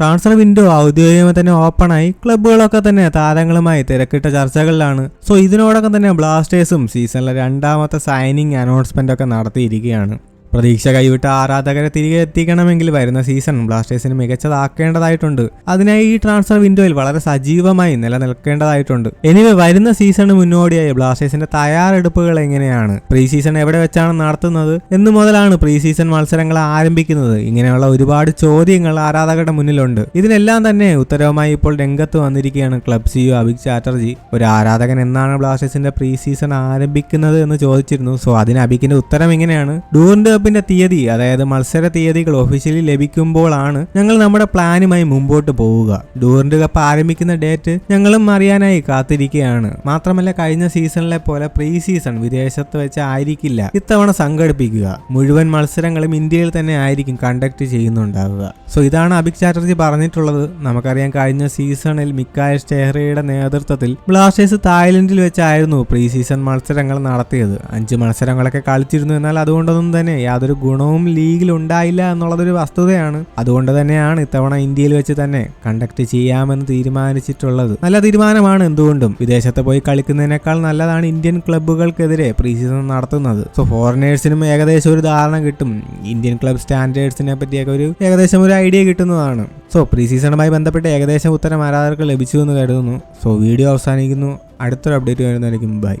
Transfer window ഔദ്യോഗികമായി തന്നെ ഓപ്പണായി ക്ലബ്ബുകളൊക്കെ തന്നെ താരങ്ങളുമായി തിരക്കിട്ട ചർച്ചകളിലാണ്. സോ ഇതിനോടൊപ്പം തന്നെ ബ്ലാസ്റ്റേഴ്സും സീസണിലെ രണ്ടാമത്തെ സൈനിങ് അനൗൺസ്മെന്റ് ഒക്കെ നടത്തിയിരിക്കുകയാണ്. പ്രതീക്ഷ കൈവിട്ട ആരാധകരെ തിരികെ എത്തിക്കണമെങ്കിൽ വരുന്ന സീസൺ ബ്ലാസ്റ്റേഴ്സിന് മികച്ചതാക്കേണ്ടതായിട്ടുണ്ട്. അതിനായി ഈ ട്രാൻസ്ഫർ വിൻഡോയിൽ വളരെ സജീവമായി നിലനിൽക്കേണ്ടതായിട്ടുണ്ട്. എനിവേ വരുന്ന സീസണിന് മുന്നോടിയായി ബ്ലാസ്റ്റേഴ്സിന്റെ തയ്യാറെടുപ്പുകൾ എങ്ങനെയാണ്? പ്രീ സീസൺ എവിടെ വെച്ചാണ് നടത്തുന്നത്? എന്ന് മുതലാണ് പ്രീ സീസൺ മത്സരങ്ങൾ ആരംഭിക്കുന്നത്. ഇങ്ങനെയുള്ള ഒരുപാട് ചോദ്യങ്ങൾ ആരാധകരുടെ മുന്നിലുണ്ട്. ഇതിനെല്ലാം തന്നെ ഉത്തരവുമായി ഇപ്പോൾ രംഗത്ത് വന്നിരിക്കുകയാണ് ക്ലബ് സിഇഒ അഭിക് ചാറ്റർജി. ഒരു ആരാധകൻ എന്നാണ് ബ്ലാസ്റ്റേഴ്സിന്റെ പ്രീ സീസൺ ആരംഭിക്കുന്നത് എന്ന് ചോദിച്ചിരുന്നു. സോ അതിന് അഭിക്കിന്റെ ഉത്തരം ഇങ്ങനെയാണ്. ഡൂറിന്റെ കപ്പിന്റെ തീയതി അതായത് മത്സര തീയതികൾ ഒഫീഷ്യലി ലഭിക്കുമ്പോഴാണ് ഞങ്ങൾ നമ്മുടെ പ്ലാനുമായി മുമ്പോട്ട് പോവുക. ഡൂറിന്റെ കപ്പ് ആരംഭിക്കുന്ന ഡേറ്റ് ഞങ്ങളും അറിയാനായി കാത്തിരിക്കുകയാണ്. മാത്രമല്ല കഴിഞ്ഞ സീസണിലെ പോലെ പ്രീ സീസൺ വിദേശത്ത് വെച്ച് ആയിരിക്കില്ല. ഇത്തവണ സംഘടിപ്പിക്കുക. മുഴുവൻ മത്സരങ്ങളും ഇന്ത്യയിൽ തന്നെ ആയിരിക്കും കണ്ടക്ട് ചെയ്യുന്നുണ്ടാവുക. സോ ഇതാണ് അഭിക് ചാറ്റർജി പറഞ്ഞിട്ടുള്ളത്. നമുക്കറിയാം കഴിഞ്ഞ സീസണിൽ മിക്കായ സ്റ്റെഹ്റയുടെ നേതൃത്വത്തിൽ ബ്ലാസ്റ്റേഴ്സ് തായ്ലൻഡിൽ വെച്ചായിരുന്നു പ്രീ സീസൺ മത്സരങ്ങൾ നടത്തിയത്. അഞ്ച് മത്സരങ്ങളൊക്കെ കളിച്ചിരുന്നു എന്നാൽ അതുകൊണ്ടൊന്നും തന്നെ യാതൊരു ഗുണവും ലീഗിൽ ഉണ്ടായില്ല എന്നുള്ളതൊരു വസ്തുതയാണ്. അതുകൊണ്ട് തന്നെയാണ് ഇത്തവണ ഇന്ത്യയിൽ വെച്ച് തന്നെ കണ്ടക്ട് ചെയ്യാമെന്ന് തീരുമാനിച്ചിട്ടുള്ളത്. നല്ല തീരുമാനമാണ് എന്തുകൊണ്ടും. വിദേശത്ത് പോയി കളിക്കുന്നതിനേക്കാൾ നല്ലതാണ് ഇന്ത്യൻ ക്ലബ്ബുകൾക്കെതിരെ പ്രീ സീസൺ നടത്തുന്നത്. സോ ഫോറിനേഴ്സിനും ഏകദേശം ഒരു ധാരണ കിട്ടും. ഇന്ത്യൻ ക്ലബ് സ്റ്റാൻഡേർഡ്സിനെ പറ്റിയൊക്കെ ഒരു ഏകദേശം ഒരു ഐഡിയ കിട്ടുന്നതാണ്. സോ പ്രീ സീസണുമായി ബന്ധപ്പെട്ട് ഏകദേശം ഉത്തരം ആരാധകർക്ക് ലഭിച്ചു എന്ന് കരുതുന്നു. സോ വീഡിയോ അവസാനിക്കുന്നു. അടുത്തൊരു അപ്ഡേറ്റ് വരുന്നതായിരിക്കും. ബൈ